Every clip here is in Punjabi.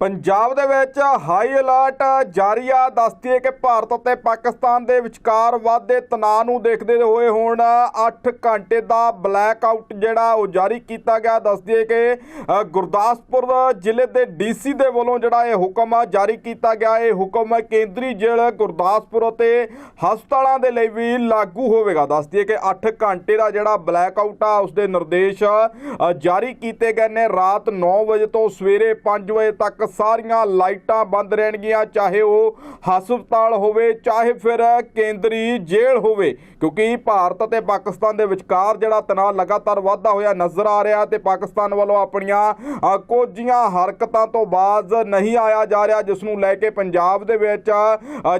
ਪੰਜਾਬ ਦੇ ਵਿੱਚ ਹਾਈ ਅਲਰਟ ਜਾਰੀ ਆ। ਦੱਸਦੀਏ ਕਿ ਭਾਰਤ ਅਤੇ ਪਾਕਿਸਤਾਨ ਦੇ ਵਿਚਕਾਰ ਵਾਧੇ ਤਣਾਅ ਨੂੰ ਦੇਖਦੇ ਹੋਏ ਹੁਣ 8 ਘੰਟੇ ਦਾ ਬਲੈਕ ਆਊਟ ਜਿਹੜਾ ਉਹ ਜਾਰੀ ਕੀਤਾ ਗਿਆ। ਦੱਸਦੀਏ ਕਿ ਗੁਰਦਾਸਪੁਰ ਜ਼ਿਲ੍ਹੇ ਦੇ ਡੀਸੀ ਦੇ ਵੱਲੋਂ ਜਿਹੜਾ ਇਹ ਹੁਕਮ ਆ ਜਾਰੀ ਕੀਤਾ ਗਿਆ। ਇਹ ਹੁਕਮ ਕੇਂਦਰੀ ਜੇਲ੍ਹ ਗੁਰਦਾਸਪੁਰ ਅਤੇ ਹਸਪਤਾਲਾਂ ਦੇ ਲਈ ਵੀ ਲਾਗੂ ਹੋਵੇਗਾ। ਦੱਸਦੀਏ ਕਿ 8 ਘੰਟੇ ਦਾ ਜਿਹੜਾ ਬਲੈਕ ਆਊਟ ਆ ਉਸ ਦੇ ਨਿਰਦੇਸ਼ ਜਾਰੀ ਕੀਤੇ ਗਏ ਨੇ। ਰਾਤ 9 ਵਜੇ ਤੋਂ ਸਵੇਰੇ 5 ਵਜੇ ਤੱਕ ਸਾਰੀਆਂ ਲਾਈਟਾਂ ਬੰਦ ਰਹਿਣਗੀਆਂ ਚਾਹੇ ਉਹ ਹਸਪਤਾਲ ਹੋਵੇ ਚਾਹੇ ਫਿਰ ਕੇਂਦਰੀ ਜੇਲ੍ਹ ਹੋਵੇ। ਕਿਉਂਕਿ ਭਾਰਤ ਅਤੇ ਪਾਕਿਸਤਾਨ ਦੇ ਵਿਚਕਾਰ ਜਿਹੜਾ ਤਣਾਅ ਲਗਾਤਾਰ ਵਾਧਾ ਹੋਇਆ ਨਜ਼ਰ ਆ ਰਿਹਾ ਤੇ ਪਾਕਿਸਤਾਨ ਵੱਲੋਂ ਆਪਣੀਆਂ ਅ, ਕੋਝੀਆਂ ਹਰਕਤਾਂ ਤੋਂ ਬਾਜ਼ ਨਹੀਂ ਆਇਆ ਜਾ ਰਿਹਾ ਜਿਸ ਨੂੰ ਲੈ ਕੇ ਪੰਜਾਬ ਦੇ ਵਿੱਚ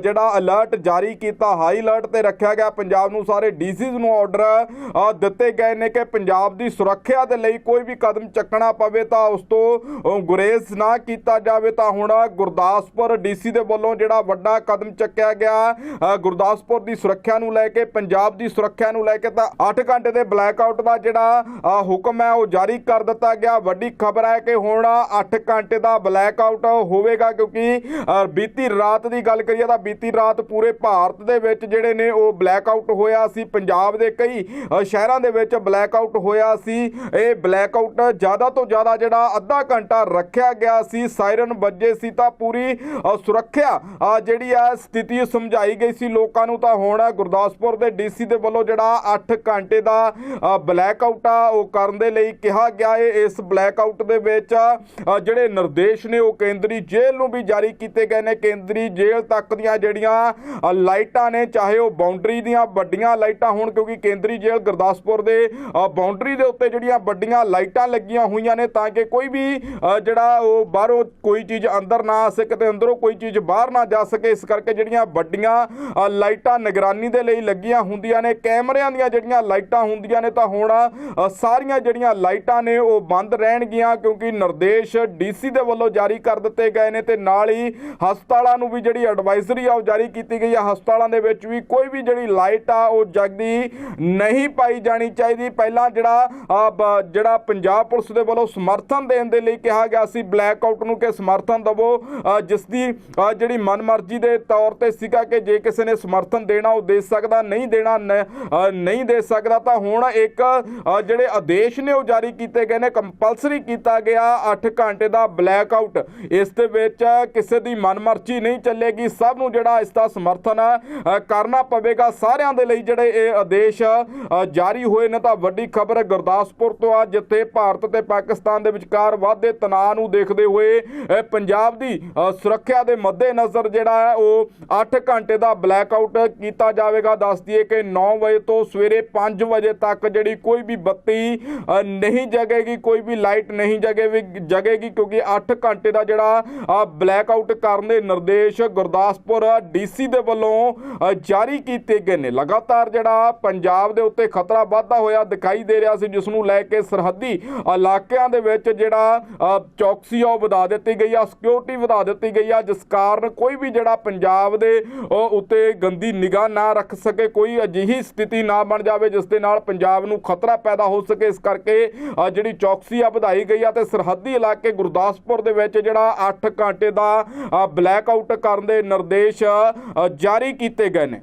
ਜਿਹੜਾ ਅਲਰਟ ਜਾਰੀ ਕੀਤਾ ਹਾਈ ਅਲਰਟ ਤੇ ਰੱਖਿਆ ਗਿਆ। ਪੰਜਾਬ ਨੂੰ ਸਾਰੇ ਡੀਸੀਜ਼ ਨੂੰ ਆਰਡਰ ਦਿੱਤੇ ਗਏ ਨੇ ਕਿ ਪੰਜਾਬ ਦੀ ਸੁਰੱਖਿਆ ਦੇ ਲਈ ਕੋਈ ਵੀ ਕਦਮ ਚੱਕਣਾ ਪਵੇ ਤਾਂ ਉਸ ਤੋਂ ਗੁਰੇਜ਼ ਨਾ ਕੀਤਾ ਜਾਵੇ ਤਾਂ ਹੁਣ ਗੁਰਦਾਸਪੁਰ ਡੀਸੀ ਦੇ ਵੱਲੋਂ ਜਿਹੜਾ ਵੱਡਾ ਕਦਮ ਚੱਕਿਆ ਗਿਆ ਗੁਰਦਾਸਪੁਰ ਦੀ ਸੁਰੱਖਿਆ ਨੂੰ ਲੈ ਕੇ, ਪੰਜਾਬ ਦੀ ਸੁਰੱਖਿਆ ਨੂੰ ਲੈ ਕੇ ਤਾਂ 8 ਘੰਟੇ ਦੇ ਬਲੈਕ ਆਊਟ ਦਾ ਜਿਹੜਾ ਹੁਕਮ ਹੈ ਉਹ ਜਾਰੀ ਕਰ ਦਿੱਤਾ ਗਿਆ। ਵੱਡੀ ਖਬਰ ਹੈ ਕਿ ਹੁਣ 8 ਘੰਟੇ ਦਾ ਬਲੈਕ ਆਊਟ ਹੋਵੇਗਾ ਕਿਉਂਕਿ ਬੀਤੀ ਰਾਤ ਦੀ ਗੱਲ ਕਰੀਏ ਤਾਂ ਬੀਤੀ ਰਾਤ ਪੂਰੇ ਭਾਰਤ ਦੇ ਵਿੱਚ ਜਿਹੜੇ ਨੇ ਉਹ ਬਲੈਕ ਆਊਟ ਹੋਇਆ ਸੀ। ਪੰਜਾਬ ਦੇ ਕਈ ਸ਼ਹਿਰਾਂ ਦੇ ਵਿੱਚ ਬਲੈਕ ਆਊਟ ਹੋਇਆ ਸੀ। ਇਹ ਬਲੈਕ ਆਊਟ ਜ਼ਿਆਦਾ ਤੋਂ ਜ਼ਿਆਦਾ ਜਿਹੜਾ ਅੱਧਾ ਘੰਟਾ ਰੱਖਿਆ ਗਿਆ ਸੀ। ਸਾਇਰਨ ਵੱਜੇ ਸੀ ਤਾਂ ਪੂਰੀ ਸੁਰੱਖਿਆ ਜਿਹੜੀ ਆ ਸਥਿਤੀ ਸਮਝਾਈ ਗਈ ਸੀ ਲੋਕਾਂ ਨੂੰ ਤਾਂ ਹੁਣ ਗੁਰਦਾਸਪੁਰ ਦੇ ਡੀਸੀ ਦੇ ਵੱਲੋਂ ਜਿਹੜਾ 8 ਘੰਟੇ ਦਾ ਬਲੈਕ ਆਊਟ ਆ ਉਹ ਕਰਨ ਦੇ ਲਈ ਕਿਹਾ ਗਿਆ ਹੈ ਇਸ ਬਲੈਕ ਆਊਟ ਦੇ ਵਿੱਚ ਜਿਹੜੇ ਨਿਰਦੇਸ਼ ਨੇ ਉਹ ਕੇਂਦਰੀ ਜੇਲ੍ਹ ਨੂੰ ਵੀ ਜਾਰੀ ਕੀਤੇ ਗਏ ਨੇ। ਕੇਂਦਰੀ ਜੇਲ੍ਹ ਤੱਕ ਦੀਆਂ ਜਿਹੜੀਆਂ ਲਾਈਟਾਂ ਨੇ ਚਾਹੇ ਉਹ ਬਾਉਂਡਰੀ ਦੀਆਂ ਵੱਡੀਆਂ ਲਾਈਟਾਂ ਹੋਣ ਕਿਉਂਕਿ ਕੇਂਦਰੀ ਜੇਲ੍ਹ ਗੁਰਦਾਸਪੁਰ ਦੇ ਅ, ਬਾਉਂਡਰੀ ਦੇ ਉੱਤੇ ਜਿਹੜੀਆਂ ਵੱਡੀਆਂ ਲਾਈਟਾਂ ਲੱਗੀਆਂ ਹੋਈਆਂ ਨੇ ਤਾਂ ਕਿ ਕੋਈ ਵੀ ਜਿਹੜਾ ਉਹ ਬਾਹਰੋਂ ਕੋਈ ਚੀਜ਼ ਅੰਦਰ ਨਾ ਆ ਸਕੇ ਤੇ ਅੰਦਰੋਂ ਕੋਈ ਚੀਜ਼ ਬਾਹਰ ਨਾ ਜਾ ਸਕੇ। ਇਸ ਕਰਕੇ ਜਿਹੜੀਆਂ ਵੱਡੀਆਂ ਲਾਈਟਾਂ ਨਿਗਰਾਨੀ ਦੇ ਲਈ ਲੱਗੀਆਂ ਹੁੰਦੀਆਂ ਨੇ, ਕੈਮਰਿਆਂ ਦੀਆਂ ਜਿਹੜੀਆਂ ਲਾਈਟਾਂ ਹੁੰਦੀਆਂ ਨੇ, ਤਾਂ ਹੁਣ ਸਾਰੀਆਂ ਜਿਹੜੀਆਂ ਲਾਈਟਾਂ ਨੇ ਉਹ ਬੰਦ ਰਹਿਣਗੀਆਂ, ਕਿਉਂਕਿ ਨਿਰਦੇਸ਼ ਡੀਸੀ ਦੇ ਵੱਲੋਂ ਜਾਰੀ ਕਰ ਦਿੱਤੇ ਗਏ ਨੇ ਤੇ ਨਾਲ ਹੀ ਹਸਪਤਾਲਾਂ ਨੂੰ ਵੀ ਜਿਹੜੀ ਐਡਵਾਈਜ਼ਰੀ ਆ ਉਹ ਜਾਰੀ ਕੀਤੀ ਗਈ ਆ। ਹਸਪਤਾਲਾਂ ਦੇ ਵਿੱਚ ਵੀ ਕੋਈ ਵੀ ਜਿਹੜੀ ਲਾਈਟ ਆ, ਉਹ ਜਗਦੀ ਨਹੀਂ ਪਾਈ ਜਾਣੀ ਚਾਹੀਦੀ। ਪਹਿਲਾਂ ਜਿਹੜਾ ਜਿਹੜਾ ਪੰਜਾਬ ਪੁਲਿਸ ਦੇ ਵੱਲੋਂ ਸਮਰਥਨ ਦੇਣ ਦੇ ਲਈ ਕਿਹਾ ਗਿਆ ਸੀ, ਬਲੈਕ ਆਊਟ ਨੂੰ ਕਿ ਸਮਰਥਨ ਦਵੋ। ਜਿਸ ਦੀ ਜਿਹੜੀ ਮਨਮਰਜ਼ੀ ਦੇ ਤੌਰ ਤੇ ਸੀਗਾ ਕਿ ਜੇ ਕਿਸੇ ਨੇ ਸਮਰਥਨ ਦੇਣਾ, ਉਹ ਦੇ ਸਕਦਾ, ਨਹੀਂ ਦੇਣਾ ਨਹੀਂ ਦੇ ਸਕਦਾ, ਤਾਂ ਹੁਣ ਇੱਕ ਜਿਹੜੇ ਆਦੇਸ਼ ਨੇ ਉਹ ਜਾਰੀ ਕੀਤੇ ਗਏ ਨੇ ਕੰਪਲਸਰੀ ਕੀਤਾ ਗਿਆ 8 ਘੰਟੇ ਦਾ ਬਲੈਕ ਆਊਟ ਇਸ ਦੇ ਵਿੱਚ ਕਿਸੇ ਦੀ ਮਨਮਰਜ਼ੀ ਨਹੀਂ ਚੱਲੇਗੀ। ਸਭ ਨੂੰ ਜਿਹੜਾ ਇਸ ਦਾ ਸਮਰਥਨ ਕਰਨਾ ਪਵੇਗਾ। ਸਾਰਿਆਂ ਦੇ ਲਈ ਜਿਹੜੇ ਇਹ ਆਦੇਸ਼ ਜਾਰੀ ਹੋਏ ਨੇ, ਤਾਂ ਵੱਡੀ ਖਬਰ ਗੁਰਦਾਸਪੁਰ ਤੋਂ ਆ, ਜਿੱਥੇ ਭਾਰਤ ਤੇ ਪਾਕਿਸਤਾਨ ਦੇ ਵਿਚਕਾਰ ਵਾਧੇ ਤਣਾਅ ਨੂੰ ਦੇਖਦੇ ਹੋਏ ਪੰਜਾਬ ਦੀ ਸੁਰੱਖਿਆ ਦੇ ਮੱਦੇਨਜ਼ਰ ਜਿਹੜਾ ਹੈ, ਉਹ 8 ਘੰਟੇ ਦਾ ਬਲੈਕ ਆਊਟ ਕੀਤਾ ਜਾਵੇਗਾ। ਦੱਸ ਦਈਏ ਕਿ 9 ਵਜੇ ਤੋਂ ਸਵੇਰੇ 5 ਵਜੇ ਤੱਕ ਜਿਹੜੀ ਕੋਈ ਵੀ ਬੱਤੀ ਨਹੀਂ ਜਗੇਗੀ, ਕੋਈ ਵੀ ਲਾਈਟ ਨਹੀਂ ਜਗੇਗੀ ਜਗੇਗੀ, ਕਿਉਂਕਿ 8 ਘੰਟੇ ਦਾ ਜਿਹੜਾ ਬਲੈਕ ਆਊਟ ਕਰਨ ਦੇ ਨਿਰਦੇਸ਼ ਗੁਰਦਾਸਪੁਰ ਡੀਸੀ ਦੇ ਵੱਲੋਂ ਜਾਰੀ ਕੀਤੇ ਗਏ ਨੇ। ਲਗਾਤਾਰ ਜਿਹੜਾ ਪੰਜਾਬ ਦੇ ਉੱਤੇ ਖਤਰਾ ਵਾਧਾ ਹੋਇਆ ਦਿਖਾਈ ਦੇ ਰਿਹਾ ਸੀ ਜਿਸ ਨੂੰ ਲੈ ਕੇ ਸਰਹੱਦੀ ਇਲਾਕਿਆਂ ਦੇ ਵਿੱਚ ਜਿਹੜਾ ਚੌਕਸੀ ਆ, ਉਹ ਵਧਾ ਦਿੱਤੀ ਦਿੱਤੀ ਗਈ ਆ ਸਿਕਿਉਰਿਟੀ ਵਧਾ ਦਿੱਤੀ ਗਈ ਆ, ਜਿਸ ਕਾਰਨ ਕੋਈ ਵੀ ਜਿਹੜਾ ਪੰਜਾਬ ਦੇ ਉੱਤੇ ਗੰਦੀ ਨਿਗਾਹ ਨਾ ਰੱਖ ਸਕੇ, ਕੋਈ ਅਜਿਹੀ ਸਥਿਤੀ ਨਾ ਬਣ ਜਾਵੇ, ਜਿਸ ਦੇ ਨਾਲ ਪੰਜਾਬ ਨੂੰ ਖਤਰਾ ਪੈਦਾ ਹੋ ਸਕੇ। ਇਸ ਕਰਕੇ ਜਿਹੜੀ ਚੌਕਸੀ ਆ ਵਧਾਈ ਗਈ ਆ ਤੇ ਸਰਹੱਦੀ ਇਲਾਕੇ ਗੁਰਦਾਸਪੁਰ ਦੇ ਵਿੱਚ ਜਿਹੜਾ 8 ਘੰਟੇ ਦਾ ਬਲੈਕ ਆਊਟ ਕਰਨ ਦੇ ਨਿਰਦੇਸ਼ ਜਾਰੀ ਕੀਤੇ ਗਏ ਨੇ।